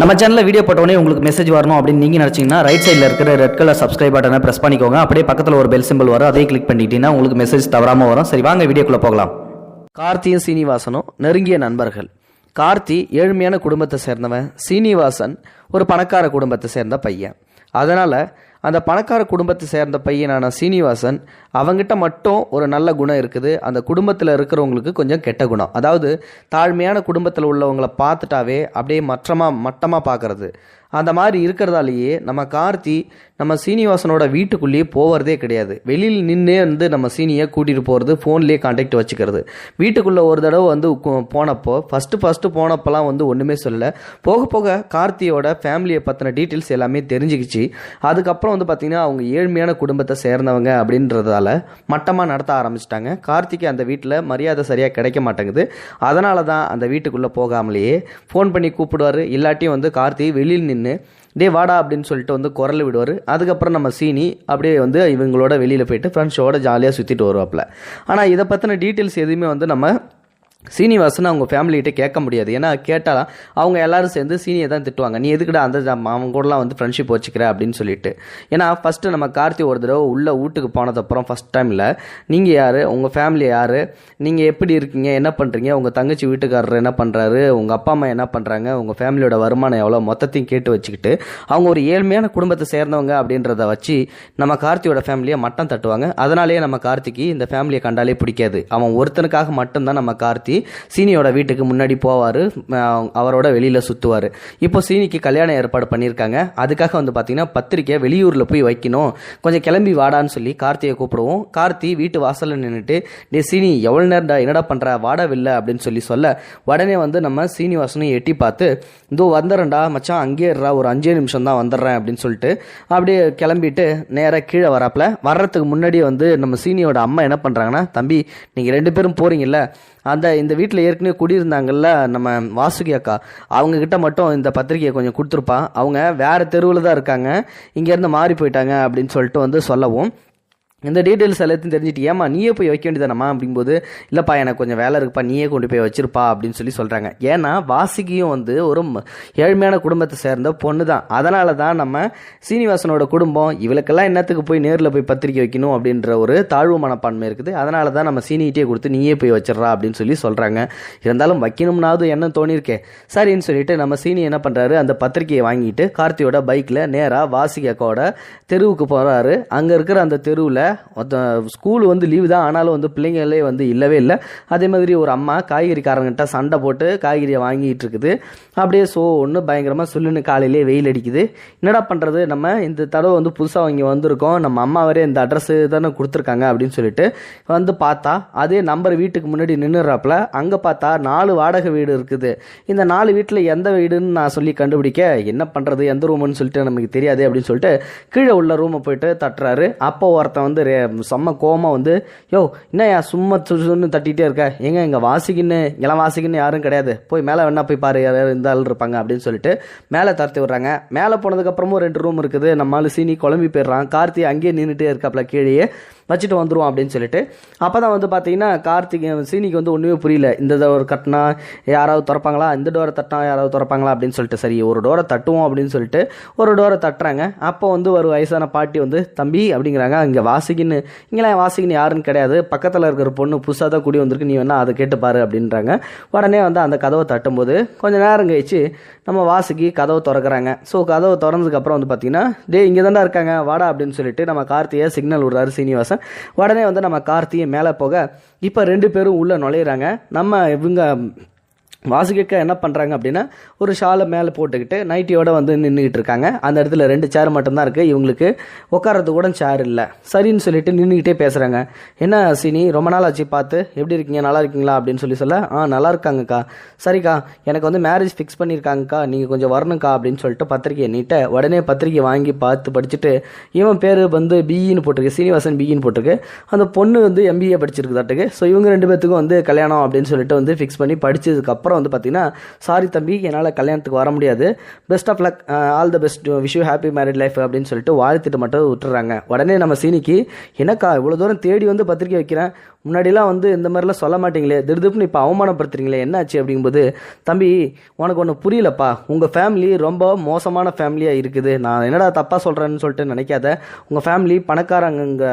நம்ம சேனலில் வீடியோ போட்டோடனே உங்களுக்கு மெசேஜ் வரணும் அப்படின்னு நீங்கள் நினச்சிங்கன்னா ரைட் சைடில் இருக்கிற ரெட் கலர் சப்ஸ்கிரைப் பட்டனை ப்ரெஸ் பண்ணிக்கோங்க. அப்படியே பக்கத்தில் ஒரு பெல் சிம்பிள் வரும். அதையும் கிளிக் பண்ணிட்டீங்கன்னா உங்களுக்கு மெசேஜ் தவறாமல் வரும். சரி வாங்க வீடியோக்குள்ளே போகலாம். கார்த்தியும் சீனிவாசனும் நெருங்கிய நண்பர்கள். கார்த்தி ஏழ்மையான குடும்பத்தை சேர்ந்தவன் சீனிவாசன் ஒரு பணக்கார குடும்பத்தை சேர்ந்த பையன். அதனால் அந்த பணக்கார குடும்பத்தை சேர்ந்த பையனான சீனிவாசன் அவங்கிட்ட மட்டும் ஒரு நல்ல குணம் இருக்குது. அந்த குடும்பத்தில் இருக்கிறவங்களுக்கு கொஞ்சம் கெட்ட குணம். அதாவது தாழ்மையான குடும்பத்தில் உள்ளவங்களை பார்த்துட்டாவே அப்படியே மற்றமாக மட்டமாக பார்க்கறது. அந்த மாதிரி இருக்கிறதாலேயே நம்ம கார்த்தி நம்ம சீனிவாசனோட வீட்டுக்குள்ளேயே போகிறதே கிடையாது. வெளியில் நின்னே வந்து நம்ம சீனியை கூட்டிகிட்டு போகிறது ஃபோன்லேயே காண்டாக்ட் வச்சுக்கிறது. வீட்டுக்குள்ளே ஒரு தடவை வந்து போனப்போ ஃபஸ்ட்டு ஃபஸ்ட்டு போனப்போலாம் வந்து ஒன்றுமே சொல்லலை. போக போக கார்த்தியோட ஃபேமிலியை பற்றின டீட்டெயில்ஸ் எல்லாமே தெரிஞ்சுக்கிச்சு. அதுக்கப்புறம் வந்து பார்த்திங்கன்னா அவங்க ஏழ்மையான குடும்பத்தை சேர்ந்தவங்க அப்படின்றதால மட்டமாக நடத்த ஆரம்பிச்சிட்டாங்க. கார்த்திக்கு அந்த வீட்டில் மரியாதை சரியாக கிடைக்க மாட்டேங்குது. அதனால தான் அந்த வீட்டுக்குள்ளே போகாமலேயே ஃபோன் பண்ணி கூப்பிடுவார். இல்லாட்டியும் வந்து கார்த்தி வெளியில் நின்று டே வாடா அப்படின்னு சொல்லிட்டு வந்து குரல் விடுவார். அதுக்கப்புறம் நம்ம சீனி அப்படியே வந்து இவங்களோட வெளியில் போயிட்டு ஃப்ரெண்ட்ஸோட ஜாலியாக சுற்றிட்டு வருவாப்பில். ஆனால் இதை பற்றின டீட்டெயில்ஸ் எதுவுமே வந்து நம்ம சீனிவாசன் அவங்க ஃபேமிலிகிட்ட கேட்க முடியாது. ஏன்னா கேட்டாலும் அவங்க எல்லாரும் சேர்ந்து சீனியை தான் திட்டுவாங்க. நீ எதுக்குடா அந்த அவங்க கூடலாம் வந்து ஃப்ரெண்ட்ஷிப் வச்சுக்கிற? அப்படின்னு சொல்லிட்டு. ஏன்னா ஃபஸ்ட்டு நம்ம கார்த்தி ஒரு தடவை உள்ளே வீட்டுக்கு போனதப்புறம் ஃபஸ்ட் டைமில் நீங்கள் யார்? உங்கள் ஃபேமிலி யார்? நீங்கள் எப்படி இருக்கீங்க? என்ன பண்ணுறீங்க உங்கள் தங்கச்சி வீட்டுக்காரர் என்ன பண்ணுறாரு உங்கள் அப்பா அம்மா என்ன பண்ணுறாங்க உங்கள் ஃபேமிலியோட வருமானம் எவ்வளோ? மொத்தத்தையும் கேட்டு வச்சுக்கிட்டு அவங்க ஒரு ஏழ்மையான குடும்பத்தை சேர்ந்தவங்க அப்படின்றத வச்சு நம்ம கார்த்தியோட ஃபேமிலியை மட்டம் தட்டுவாங்க. அதனாலேயே நம்ம கார்த்திக்கு இந்த ஃபேமிலியை கண்டாலே பிடிக்காது. அவன் ஒருத்தனுக்காக மட்டும்தான் நம்ம கார்த்தி சீனியோட வீட்டுக்கு முன்னாடி போவார். அவரோட வெளியில் சுற்றுவார் இப்போ சீனிக்கு கல்யாணம் ஏற்பாடு பண்ணியிருக்காங்க. அதுக்காக வந்து பார்த்திங்கன்னா பத்திரிக்கை வெளியூரில் போய் வைக்கணும். கொஞ்சம் கிளம்பி வாடான்னு சொல்லி கார்த்தியை கூப்பிடுவோம். கார்த்தி வீட்டு வாசலில் நின்றுட்டு டே சீனி எவ்வளோ நேரம்டா என்னடா பண்ணுற வாடவில்லை அப்படின்னு சொல்லி சொல்ல உடனே வந்து நம்ம சீனிவாசனையும் எட்டி பார்த்து இதோ வந்துடுறேன்டா மச்சான் அங்கேயே இருறா ஒரு அஞ்சே நிமிஷம் தான் வந்துடுறேன் அப்படின்னு சொல்லிட்டு அப்படியே கிளம்பிட்டு நேராக கீழே வராப்புல. வர்றதுக்கு முன்னாடி வந்து நம்ம சீனியோட அம்மா என்ன பண்ணுறாங்கன்னா தம்பி நீங்கள் ரெண்டு பேரும் போகிறீங்கல்ல அந்த இந்த வீட்டில் ஏற்கனவே குடியிருந்தாங்கல்ல நம்ம வாசுகி அக்கா அவங்க கிட்ட மட்டும் இந்த பத்திரிக்கையை கொஞ்சம் கொடுத்துருப்பா. அவங்க வேற தெருவில் தான் இருக்காங்க. இங்கேருந்து மாறி போயிட்டாங்க அப்படின்னு சொல்லிட்டு வந்து சொல்லவும். இந்த டீட்டெயில்ஸ் எல்லாத்தையும் தெரிஞ்சுட்டு ஏமா நீயே போய் வைக்க வேண்டியதானம்மா? அப்படிங்கும்போது இல்லைப்பா எனக்கு கொஞ்சம் வேலை இருக்குப்பா நீயே கொண்டு போய் வச்சிருப்பா அப்படின்னு சொல்லி சொல்கிறாங்க ஏன்னா வாசுகியும் வந்து ஒரு ம- ஏழ்மையான குடும்பத்தை சேர்ந்த பொண்ணு தான் அதனால தான் நம்ம சீனிவாசனோட குடும்பம் இவளுக்கெல்லாம் என்னத்துக்கு போய் நேரில் போய் பத்திரிக்கை வைக்கணும் அப்படின்ற ஒரு தாழ்வு மனப்பான்மை இருக்குது. அதனால தான் நம்ம சீனிகிட்டே கொடுத்து நீயே போய் வச்சிடுறா அப்படின்னு சொல்லி சொல்கிறாங்க இருந்தாலும் வைக்கணும்னாவது என்ன தோணியிருக்கே சரின்னு சொல்லிட்டு நம்ம சீனி என்ன பண்ணுறாரு அந்த பத்திரிக்கையை வாங்கிட்டு கார்த்தியோட பைக்கில் நேராக வாசிகி அக்காவோட தெருவுக்கு போகிறாரு அங்கே இருக்கிற அந்த தெருவில் ஸ்கூல் வந்து லீவு தான் ஆனாலும் வந்து பிள்ளைங்களே வந்து இல்லவே இல்லை. அதே மாதிரி ஒரு அம்மா காய்கறிக்காரங்கிட்ட சண்டை போட்டு காய்கறியை வாங்கிட்டு இருக்குது. அப்படியே ஸோ ஒன்று பயங்கரமாக சொல்லுன்னு காலையிலே வெயில் அடிக்குது. என்னடா பண்ணுறது நம்ம இந்த தடவை வந்து புதுசாக இங்கே வந்திருக்கோம். நம்ம அம்மா வரே இந்த அட்ரஸ் தானே கொடுத்துருக்காங்க அப்படின்னு சொல்லிட்டு வந்து பார்த்தா அதே நம்பர் வீட்டுக்கு முன்னாடி நின்றுறாப்புல அங்கே பார்த்தா நாலு வாடகை வீடு இருக்குது. இந்த நாலு வீட்டில் எந்த வீடுன்னு நான் சொல்லி கண்டுபிடிக்க என்ன பண்ணுறது எந்த ரூம்னு சொல்லிட்டு நமக்கு தெரியாது அப்படின்னு சொல்லிட்டு கீழே உள்ள ரூமை போயிட்டு தட்டுறாரு. அப்போ ஒருத்தன் வந்து ரே- செம்ம கோமா வந்து யோ என்னய்யா சும்மா சுன்னு தட்டிகிட்டே இருக்க? எங்க இங்கே வாசிக்கின்னு எல்லாம் வாசிக்கின்னு யாரும் கிடையாது. போய் மேலே வேணா போய் பாரு யார் இந்த ஆள் இருப்பாங்க அப்படின்னு சொல்லிட்டு மேலே தரத்தி விடுறாங்க. மேலே போனதுக்கப்புறமும் ரெண்டு ரூம் இருக்குது. நம்மளால சீனி குழம்பி போயிடுறான். கார்த்தி அங்கேயே நின்றுட்டே இருக்காப்புல கீழேயே. வச்சுட்டு வந்துருவோம் அப்படின்னு சொல்லிட்டு. அப்போ தான் வந்து பார்த்தீங்கன்னா கார்த்திக் சீனிக்கு வந்து ஒன்றுமே புரியல. இந்த டோர் கட்டினா யாராவது திறப்பாங்களா? இந்த டோரை தட்டினா யாராவது திறப்பாங்களா? அப்படின்னு சொல்லிட்டு. சரி ஒரு டோரை தட்டுவோம் அப்படின்னு சொல்லிட்டு ஒரு டோரை தட்டுறாங்க. அப்போ வந்து ஒரு வயசான பாட்டி வந்து தம்பி அப்படிங்கிறாங்க. இங்கே வாசிக்கின்னு இங்கெல்லாம் வாசிக்கின்னு யாருன்னு கிடையாது. பக்கத்தில் இருக்கிற பொண்ணு புதுசாக தான் கூடி வந்திருக்கு. நீ வேணா அதை கேட்டு பாரு அப்படின்றாங்க. உடனே வந்து அந்த கதவை தட்டும்போது கொஞ்ச நேரம் கழிச்சு நம்ம வாசுகி கதவை திறக்கிறாங்க. ஸோ கதவை திறந்ததுக்கப்புறம் வந்து பார்த்தீங்கன்னா டே இங்கே தான்டா இருக்காங்க. வாடா அப்படின்னு சொல்லிட்டு நம்ம கார்த்தியை சிக்னல் விடுறாரு சீனிவாசன். உடனே வந்து நம்ம கார்த்தியை மேலே போக இப்போ ரெண்டு பேரும் உள்ளே நுழையிறாங்க. நம்ம இவங்க வாசுகேக்கா என்ன பண்ணுறாங்க அப்படின்னா ஒரு ஷாலை மேலே போட்டுக்கிட்டு நைட்டியோட வந்து நின்றுக்கிட்டு இருக்காங்க. அந்த இடத்துல ரெண்டு சேர் மட்டும்தான் இருக்குது இவங்களுக்கு உட்காரத்துக்கு கூட சேர் இல்லை. சரின்னு சொல்லிட்டு நின்றுக்கிட்டே பேசுகிறாங்க என்ன சினி ரொம்ப நாள் ஆச்சு பார்த்து எப்படி இருக்கீங்க? நல்லா இருக்கீங்களா? அப்படின்னு சொல்லி சொல்ல ஆ நல்லா இருக்காங்கக்கா. சரிக்கா எனக்கு வந்து மேரேஜ் ஃபிக்ஸ் பண்ணியிருக்காங்கக்கா. நீங்கள் கொஞ்சம் வரணுக்கா அப்படின்னு சொல்லிட்டு பத்திரிக்கையை நீட்ட உடனே பத்திரிக்கை வாங்கி பார்த்து படிச்சுட்டு இவன் பேர் வந்து பிஇன்னு போட்டிருக்கு. சீனிவாசன் பிஇன்னு போட்டிருக்கு. அந்த பொண்ணு வந்து எம்பிஏ படிச்சிருக்குதாட்டுக்கு. ஸோ இவங்க ரெண்டு பேத்துக்கும் வந்து கல்யாணம் அப்படின்னு சொல்லிட்டு வந்து ஃபிக்ஸ் பண்ணி படிச்சதுக்கப்புறம் வந்து பார்த்தீங்கன்னா சாரி தம்பி என்னால் கல்யாணத்துக்கு வர முடியாது. Best of luck all the best wish you happy married life அப்படின்னு சொல்லிட்டு வாழ்த்துட்டு மட்டும் விட்டுறாங்க. உடனே நம்ம சீனிக்கு எனக்கா இவ்வளோ தூரம் தேடி வந்து பத்திரிக்கை வைக்கிறேன் முன்னாடிலாம் வந்து இந்த மாதிரிலாம் சொல்ல மாட்டீங்களே திடுதுப்புன்னு இப்போ அவமானப்படுத்துறீங்களே என்னாச்சு அப்படிங்கும்போது தம்பி உனக்கு ஒன்று புரியலப்பா. உங்கள் ஃபேமிலி ரொம்ப மோசமான ஃபேமிலியாக இருக்குது. நான் என்னடா தப்பாக சொல்கிறேன்னு சொல்லிட்டு நினைக்காத. உங்கள் ஃபேமிலி பணக்காரங்க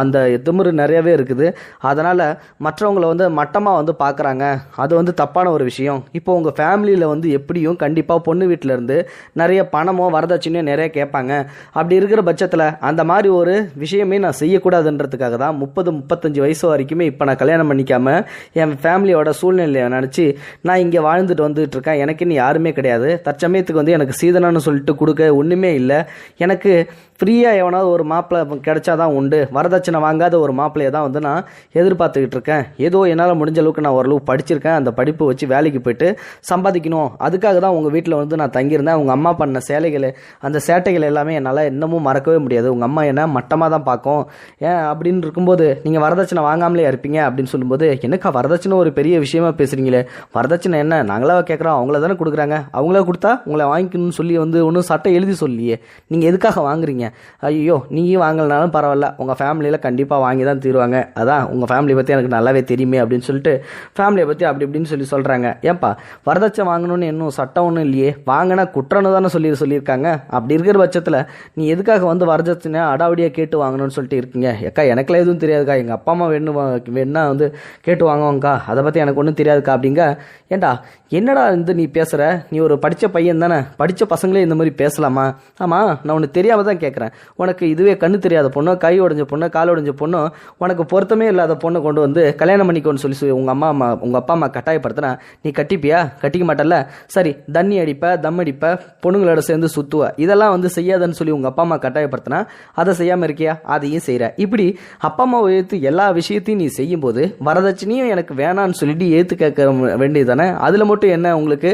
அந்த திமிரு நிறையவே இருக்குது. அதனால் மற்றவங்கள வந்து மட்டமாக வந்து பார்க்குறாங்க அது வந்து தப்பான ஒரு விஷயம். இப்போ உங்கள் ஃபேமிலியில் வந்து எப்படியும் கண்டிப்பாக பொண்ணு வீட்டில் இருந்து நிறைய பணமோ வரதட்சணையோ நிறைய கேட்பாங்க. அப்படி இருக்கிற பட்சத்தில் அந்த மாதிரி ஒரு விஷயமே நான் செய்யக்கூடாதுன்றதுக்காக தான் முப்பது முப்பத்தஞ்சு வயசு வரைக்குமே இப்போ நான் கல்யாணம் பண்ணிக்காம என் ஃபேமிலியோட சூழ்நிலையை நினச்சி நான் இங்கே வாழ்ந்துட்டு வந்துட்டு இருக்கேன். எனக்கு இன்னும் யாருமே கிடையாது. தற்சமயத்துக்கு வந்து எனக்கு சீதனன்னு சொல்லிட்டு கொடுக்க ஒன்றுமே இல்லை. எனக்கு ஃப்ரீயாக எவனாவது ஒரு மாப்பிள்ளை கிடைச்சாதான் உண்டு. வரதட்சணை வாங்காத ஒரு மாப்பிள்ளையை தான் வந்து நான் எதிர்பார்த்துக்கிட்டு இருக்கேன். ஏதோ என்னால் முடிஞ்ச அளவுக்கு நான் ஓரளவு படிச்சிருக்கேன். அந்த படிப்பு வச்சு வேலைக்கு போயிட்டு சம்பாதிக்கணும். அதுக்காக தான் உங்கள் வீட்டில் வந்து நான் தங்கியிருந்தேன். உங்கள் அம்மா பண்ண சேலைகள் அந்த சேட்டைகள் எல்லாமே என்னால் இன்னமும் மறக்கவே முடியாது. உங்கள் அம்மா என்ன மட்டமாக தான் பார்க்கும். ஏன் அப்படின்னு இருக்கும்போது நீங்கள் வரதட்சணை வாங்க வாங்காமலே இருப்பீங்க அப்படின்னு சொல்லும்போது என்னக்கா வரதட்சணை ஒரு பெரிய விஷயமா பேசுகிறீங்களே வரதட்சணை என்ன? நாங்களா கேட்குறோம் அவங்கள தானே கொடுக்குறாங்க. அவங்களா கொடுத்தா உங்களை வாங்கிக்கணும்னு சொல்லி வந்து ஒன்றும் சட்டை எழுதி சொல்லியே. நீங்கள் எதுக்காக வாங்குறீங்க? ஐயோ நீயும் வாங்கலனாலும் பரவாயில்ல. உங்கள் ஃபேமிலியில் கண்டிப்பாக வாங்கி தான் தீருவாங்க. அதான் உங்கள் ஃபேமிலி பற்றி எனக்கு நல்லாவே தெரியுமே அப்படின்னு சொல்லிட்டு ஃபேமிலியை பற்றி அப்படி இப்படின்னு சொல்லி சொல்கிறாங்க ஏன்பா வரதட்சணை வாங்கணும்னு இன்னும் சட்டம் ஒன்றும் இல்லையே. வாங்கினா குற்றம்னு தானே சொல்லி சொல்லியிருக்காங்க. அப்படி இருக்கிற பட்சத்தில் நீ எதுக்காக வந்து வரதட்சணை அடாவடியாக கேட்டு வாங்கணும்னு சொல்லிட்டு இருக்கீங்க? ஏக்கா எனக்குலாம் எதுவும் தெரியாதுக்கா. எங்கள் அப்பா அம்மா வேணும் வேணா வந்து கேட்டு வாங்குவாங்கக்கா அதை பற்றி எனக்கு ஒன்றும் தெரியாதுக்கா அப்படிங்க. ஏண்டா என்னடா வந்து நீ பேசுகிற நீ ஒரு படித்த பையன் தானே. படித்த பசங்களே இந்த மாதிரி பேசலாமா? ஆமாம் நான் உனக்கு தெரியாமல் தான் கேட்குறேன் உனக்கு இதுவே கண்ணு தெரியாத பொண்ணோ கை உடஞ்ச பொண்ணோ கால் உடஞ்ச பொண்ணோ உனக்கு பொருத்தமே இல்லாத பொண்ணை கொண்டு வந்து கல்யாணம் பண்ணிக்கோன்னு சொல்லி சொல்லி உங்கள் அம்மா அம்மா உங்கள் அப்பா அம்மா கட்டாயப்படுத்தினா நீ கட்டிப்பியா? கட்டிக்க மாட்டல்ல? சரி தண்ணி அடிப்ப தம் அடிப்ப பொண்ணுங்களோட சேர்ந்து சுத்துவ. இதெல்லாம் வந்து செய்யாதன்னு சொல்லி உங்கள் அப்பா அம்மா கட்டாயப்படுத்தினா அதை செய்யாமல் இருக்கியா? அதையும் செய்கிற இப்படி அப்பா அம்மா உயர்த்து எல்லா விஷயத்தையும் நீ செய்யும்போது வரதட்சணையும் எனக்கு வேணான்னு சொல்லிட்டு ஏற்று கேட்க வேண்டியது தானே அதில் மட்டும் என்ன உங்களுக்கு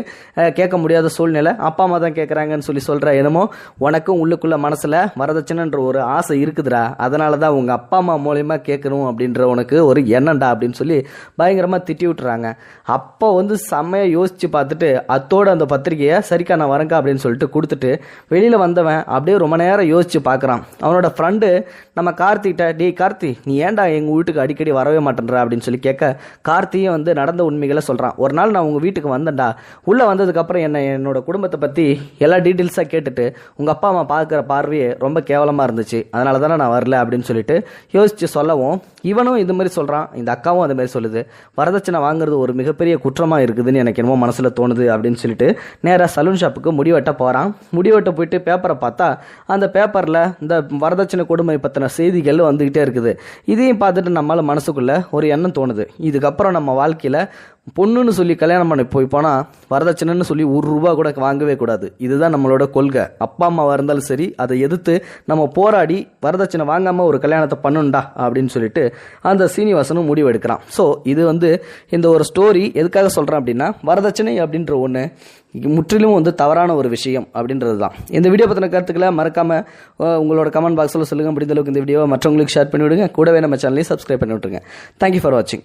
கேட்க முடியாத சூழ்நிலை? அப்பா அம்மா தான் கேட்குறாங்கன்னு சொல்லி சொல்கிற என்னமோ உனக்கும் உள்ளுக்குள்ள மனசில் வரதட்சணைன்ற ஒரு ஆசை இருக்குதுடா. அதனால தான் உங்கள் அப்பா அம்மா மூலயமா கேட்கணும் அப்படின்ற உனக்கு ஒரு எண்ணம்டா அப்படின்னு சொல்லி பயங்கரமாக திட்டி விட்டுறாங்க. அப்போ வந்து செம்மையாக யோசித்து பார்த்துட்டு அத்தோட அந்த பத்திரிக்கையை சரிக்கா நான் வரேங்க்கா அப்படின்னு சொல்லிட்டு கொடுத்துட்டு வெளியில் வந்தவன் அப்படியே ரொம்ப நேரம் யோசித்து பார்க்குறான். அவனோட ஃப்ரெண்டு நம்ம கார்த்திகிட்ட டேய் கார்த்தி நீ ஏன்டா எங்கள் வீட்டுக்கு அடிக்கடி வரவே மாட்டேன்றா அப்படின்னு சொல்லி கேட்க கார்த்தியும் வந்து நடந்த உண்மைகளை சொல்கிறான் ஒரு நாள் நான் உங்கள் வீட்டுக்கு வந்தேன்டா. உள்ளே வந்ததுக்கப்புறம் என்ன என்னோட குடும்பத்தை பற்றி எல்லா டீட்டெயில்ஸாக கேட்டுட்டு உங்கள் அப்பா அம்மா பார்க்குற பார்வையே ரொம்ப கேவலமாக இருந்துச்சு. அதனால தானே நான் வரல அப்படின்னு சொல்லிட்டு யோசித்து சொல்லவும் இவனும் இது மாதிரி சொல்கிறான் இந்த அக்காவும் அது மாதிரி சொல்லுது. வரதட்சணை வாங்குறது ஒரு மிகப்பெரிய குற்றமாக இருக்குதுன்னு எனக்கு என்னமோ மனசில் தோணுது அப்படின்னு சொல்லிட்டு நேராக சலூன் ஷாப்புக்கு முடிவெட்ட போகிறான் முடிவெட்ட போயிட்டு பேப்பரை பார்த்தா அந்த பேப்பரில் இந்த வரதட்சணை கொடுமை பற்றின செய்திகள் வந்துக்கிட்டே இருக்குது. இதையும் பார்த்துட்டு நம்ம நம்மளால மனசுக்குள்ள ஒரு எண்ணம் தோணுது. இதுக்கப்புறம் நம்ம வாழ்க்கையில் பொண்ணுன்னு சொல்லி கல்யாணம் பண்ணி போய் போனால் வரதட்சணைன்னு சொல்லி ஒரு ரூபா கூட வாங்கவே கூடாது. இதுதான் நம்மளோட கொள்கை. அப்பா அம்மாவாக இருந்தாலும் சரி அதை எதிர்த்து நம்ம போராடி வரதட்சணை வாங்காமல் ஒரு கல்யாணத்தை பண்ணுண்டா அப்படின்னு சொல்லிட்டு அந்த சீனிவாசனும் முடிவெடுக்கிறான். ஸோ இது வந்து இந்த ஒரு ஸ்டோரி எதுக்காக சொல்கிறேன் அப்படின்னா வரதட்சணை அப்படின்ற ஒன்று முற்றிலும் வந்து தவறான ஒரு விஷயம் அப்படின்றது தான் இந்த வீடியோ பற்றின கருத்துக்களை மறக்காமல் உங்களோட கமெண்ட் பாக்ஸில் சொல்லுங்கள் முடிந்த அளவுக்கு இந்த வீடியோவை மற்றவங்களுக்கு ஷேர் பண்ணிவிடுங்க. கூடவே நம்ம சேனலையும் சப்ஸ்கிரைப் பண்ணி விட்டுருங்க தேங்க்யூ ஃபார் வாட்சிங்